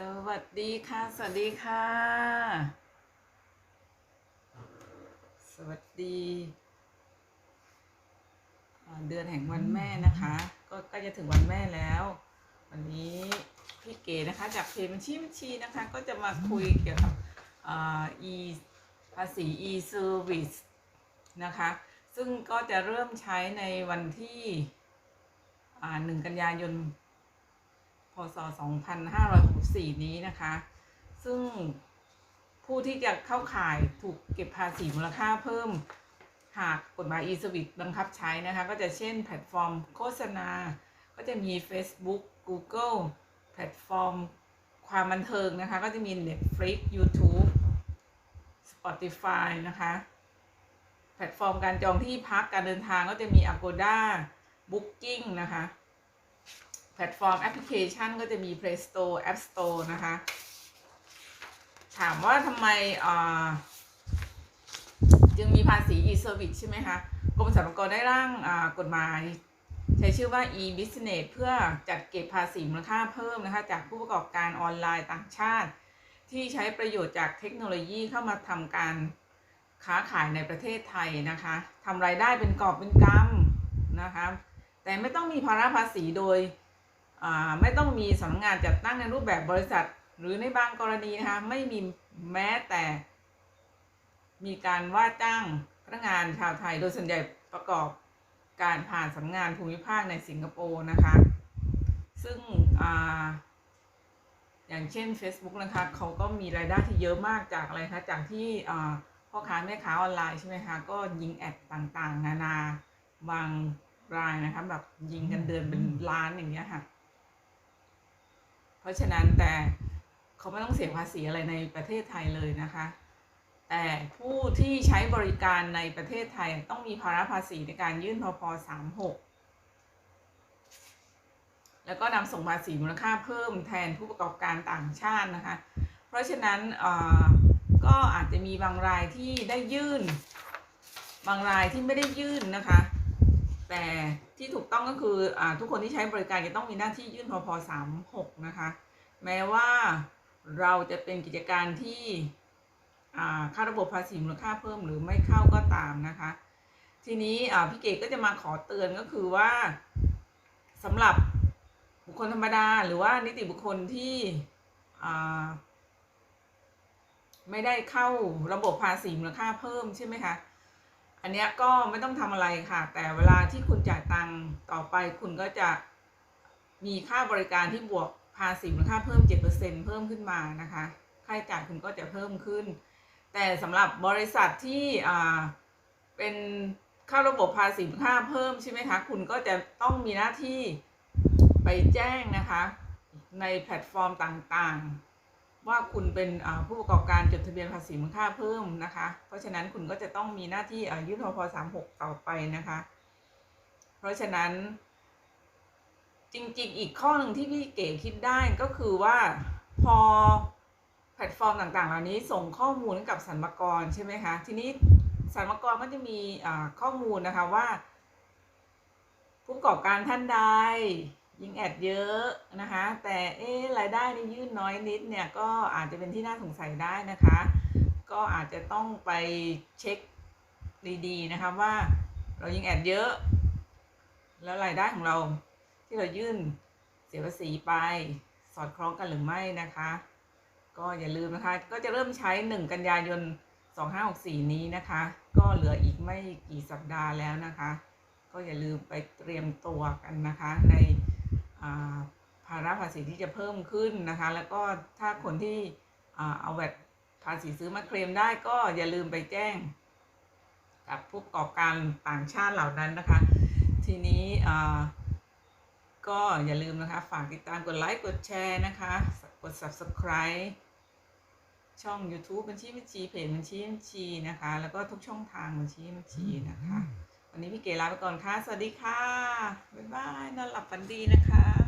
สวัสดีค่ะ สวัสดีค่ะ สวัสดีอ่าเดือนแห่งวันแม่นะคะ ก็ใกล้จะถึงวันแม่แล้ว วันนี้พี่เก๋นะคะ จากเพจบัญชีบัญชีนะคะ ก็จะมาคุยเกี่ยวกับอ่า e ภาษี e service นะคะ ซึ่งก็จะเริ่มใช้ในวันที่อ่า1กันยายน พศ 2564 นี้นะคะ ซึ่งผู้ที่จะเข้าข่ายถูกเก็บภาษีมูลค่าเพิ่ม หากกฎหมาย e-service บังคับใช้นะคะ ก็จะเช่นแพลตฟอร์มโฆษณา ก็จะมี Facebook Google แพลตฟอร์มความบันเทิงนะคะ ก็จะมี Netflix YouTube Spotify นะคะ แพลตฟอร์มการจองที่พักการเดินทางก็จะมี Agoda Booking นะคะ ลตฟอร์มแอปพลิเคชันก็จะมี Play Store App Store นะคะ ถามว่าทำไมอ่ายังมีภาษี e-service ใช่ไหมคะ กรมสรรพากรได้ร่างกฎหมาย ใช้ชื่อว่า e-business เพื่อจัดเก็บภาษีมูลค่าเพิ่มนะคะ จากผู้ประกอบการออนไลน์ต่างชาติ ที่ใช้ประโยชน์จากเทคโนโลยีเข้ามาทำการค้าขายในประเทศไทยนะคะทำรายได้เป็นกอบเป็นกำนะคะ แต่ไม่ต้องมีภาระภาษีโดย ไม่ต้องมีสำนักงานจัดตั้งในรูปแบบบริษัท หรือในบางกรณีนะคะไม่มีแม้แต่ มีการว่าจ้างพนักงานชาวไทย โดยส่วนใหญ่ประกอบการผ่านสำนักงานภูมิภาคในสิงคโปร์นะคะ ซึ่งออย่างเช่น Facebook นะคะเขาก็มีรายได้ที่เยอะมากจากอะไรคะจากที่พ่อค้าแม่ค้าออนไลน์ใช่ไหมคะก็ยิงแอดต่างๆ นานาบางรายนะคะแบบยิงกันเดือนเป็นล้านอย่างเงี้ยค่ะ เพราะฉะนั้นแต่เขาไม่ต้องเสียภาษีอะไรในประเทศไทยเลยนะคะ แต่ผู้ที่ใช้บริการในประเทศไทยต้องมีภาระภาษีในการยื่นพพ36แล้วก็นำส่งภาษีมูลค่าเพิ่มแทนผู้ประกอบการต่างชาตินะคะ เพราะฉะนั้นก็อาจจะมีบางรายที่ได้ยื่น บางรายที่ไม่ได้ยื่นนะคะ แต่ที่ถูกต้องก็คืออทุกคนที่ใช้บริการจะต้องมีหน้าที่ยื่นพพ36นะคะ แม้ว่าเราจะเป็นกิจการที่อ่าเข้าระบบภาษีมูลค่าเพิ่มหรือไม่เข้าก็ตามนะคะ ทีนี้พี่เกดก็จะมาขอเตือนก็คือว่าสำหรับบุคคลธรรมดาหรือว่านิติบุคคลที่ไม่ได้เข้าระบบภาษีมูลค่าเพิ่มใช่ไหมคะ อันเนี้ยก็ไม่ต้องทำอะไรค่ะ แต่เวลาที่คุณจ่ายตังค์ต่อไปคุณก็จะมีค่าบริการที่บวกภาษีมูลค่าเพิ่ม 7%เพิ่มขึ้นมานะคะ ค่าใช้จ่ายคุณก็จะเพิ่มขึ้น แต่สำหรับบริษัทที่อ่าเป็นเข้าระบบภาษีมูลค่าเพิ่มใช่ไหมคะ คุณก็จะต้องมีหน้าที่ไปแจ้งนะคะ ในแพลตฟอร์มต่างๆ ว่าคุณเป็นผู้ประกอบการจดทะเบียนภาษีมูลค่าเพิ่มนะคะ เพราะฉะนั้นคุณก็จะต้องมีหน้าที่ยื่นพพ36ต่อไปนะคะ เพราะฉะนั้นจริงๆ อีกข้อหนึ่งที่พี่เก๋คิดได้ก็คือว่าพอแพลตฟอร์มต่างๆ เหล่านี้ส่งข้อมูลกับสรรพากรใช่ไหมคะ ทีนี้สรรพากรก็จะมีข้อมูลนะคะว่า ผู้ประกอบการท่านใด ยิงแอดเยอะนะคะ แต่เอ๊รายได้นี่ยื่นน้อยนิดเนี่ยก็อาจจะเป็นที่น่าสงสัยได้นะคะ ก็อาจจะต้องไปเช็คดีๆนะคะว่าเรายิงแอดเยอะ แล้วรายได้ของเราที่เรายื่นเสียภาษีไปสอดคล้องกันหรือไม่นะคะ ก็อย่าลืมนะคะ ก็จะเริ่มใช้ 1 กันยายน 2564 นี้นะคะ ก็เหลืออีกไม่กี่สัปดาห์แล้วนะคะ ก็อย่าลืมไปเตรียมตัวกันนะคะใน ภาระภาษีที่จะเพิ่มขึ้นนะคะ แล้วก็ถ้าคนที่เอาแวดภาษีซื้อมาเคลมได้ก็อย่าลืมไปแจ้ง กับผู้ประกอบการต่างชาติเหล่านั้นนะคะ ทีนี้ก็อย่าลืมนะคะ ฝากติดตามกดไลค์กดแชร์นะคะ กด subscribe ช่อง YouTube บัญชีบัญชีเพจบัญชีบัญชีนะคะ แล้วก็ทุกช่องทางบัญชีบัญชีนะคะ วันนี้พี่เก๋ลาไปก่อนค่ะ สวัสดีค่ะ บ๊ายบาย นอนหลับฝันดีนะคะ